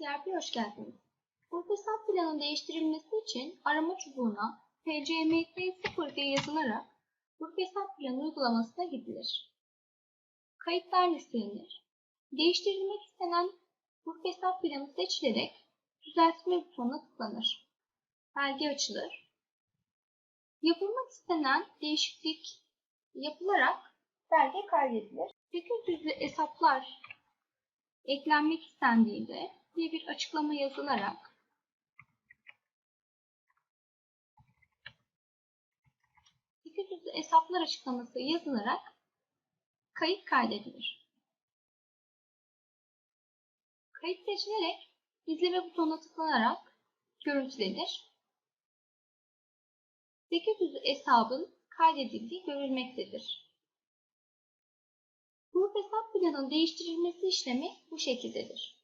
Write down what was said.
CRP hoş geldiniz. Grup hesap planının değiştirilmesi için arama çubuğuna PCMT0 diye yazılarak grup hesap planı uygulamasına gidilir. Kayıtlar listelenir. Değiştirilmek istenen hesap planı seçilerek düzeltme butonuna tıklanır. Belge açılır. Yapılmak istenen değişiklik yapılarak belge kaydedilir. 800'lü hesaplar eklenmek istendiğinde açıklama yazılarak yüzlü hesaplar açıklaması yazılarak kayıt kaydedilir. Kayıt seçilerek izleme butonuna tıklanarak görüntülenir. 800 hesabın kaydedildiği görülmektedir. Grup hesap planının değiştirilmesi işlemi bu şekildedir.